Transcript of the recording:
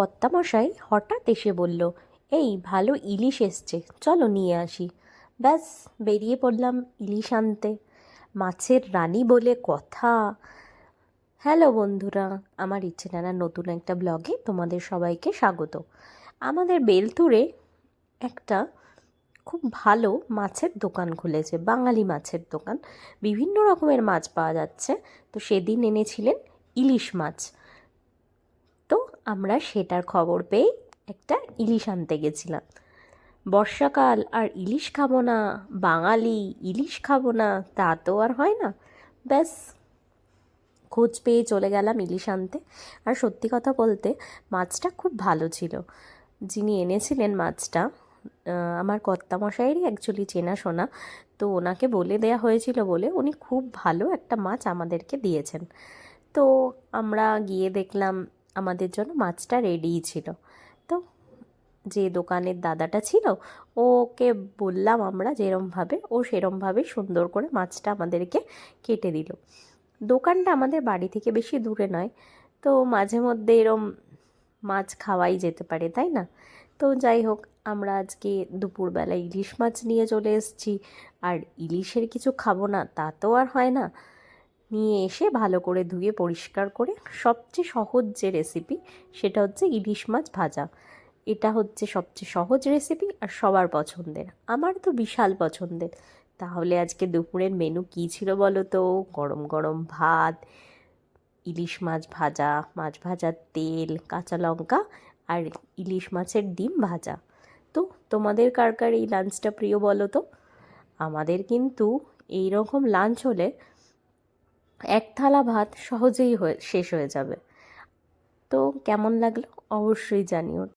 কর্তামশাই হঠাৎ এসে বলল, এই ভালো ইলিশ এসছে, চলো নিয়ে আসি। ব্যাস, বেরিয়ে পড়লাম ইলিশ আনতে। মাছের রানী বলে কথা। হ্যালো বন্ধুরা, আমার ইচ্ছে নানা নতুন একটা ব্লগে তোমাদের সবাইকে স্বাগত। আমাদের বেলতুরে একটা খুব ভালো মাছের দোকান খুলেছে, বাঙালি মাছের দোকান। বিভিন্ন রকমের মাছ পাওয়া যাচ্ছে। তো সেদিন এনেছিলেন ইলিশ মাছ। আমরা সেটার খবর পেয়ে একটা ইলিশ আনতে গেছিলাম। বর্ষাকাল আর ইলিশ খাব না, বাঙালি ইলিশ খাব না, তা তো আর হয় না। ব্যাস, খোঁজ পেয়ে চলে গেলাম ইলিশ আনতে। আর সত্যি কথা বলতে, মাছটা খুব ভালো ছিল। যিনি এনেছিলেন মাছটা আমার কর্তামশাইয়েরই অ্যাকচুয়ালি চেনাশোনা তো ওনাকে বলে দেয়া হয়েছিল বলে উনি খুব ভালো একটা মাছ আমাদেরকে দিয়েছেন। তো আমরা গিয়ে দেখলাম আমাদের জন্য মাছটা রেডিই ছিল। তো যে দোকানের দাদাটা ছিল, ওকে বললাম আমরা যেরমভাবে, ও সেরমভাবে সুন্দর করে মাছটা আমাদেরকে কেটে দিল। দোকানটা আমাদের বাড়ি থেকে বেশি দূরে নয়, তো মাঝে মধ্যে এরম মাছ খাওয়াই যেতে পারে, তাই না? তো যাই হোক, আমরা আজকে দুপুরবেলা ইলিশ মাছ নিয়ে চলে এসেছি। আর ইলিশের কিছু খাব না, তা তো আর হয় না। নিয়ে এসে ভালো করে ধুয়ে পরিষ্কার করে সবচেয়ে সহজ যে রেসিপি সেটা হচ্ছে ইলিশ মাছ ভাজা। এটা হচ্ছে সবচেয়ে সহজ রেসিপি আর সবার পছন্দের। আমার তো বিশাল পছন্দের। তাহলে আজকে দুপুরের মেনু কী ছিল বলো তো? গরম গরম ভাত, ইলিশ মাছ ভাজা, মাছ ভাজার তেল, কাঁচা লঙ্কা আর ইলিশ মাছের ডিম ভাজা। তো তোমাদের কার কার এই লাঞ্চটা প্রিয় বলো তো? আমাদের কিন্তু এই রকম লাঞ্চ হলে এক থালা ভাত সহজেই হয়ে শেষ হয়ে যাবে। তো কেমন লাগল? অবশ্যই জানিও।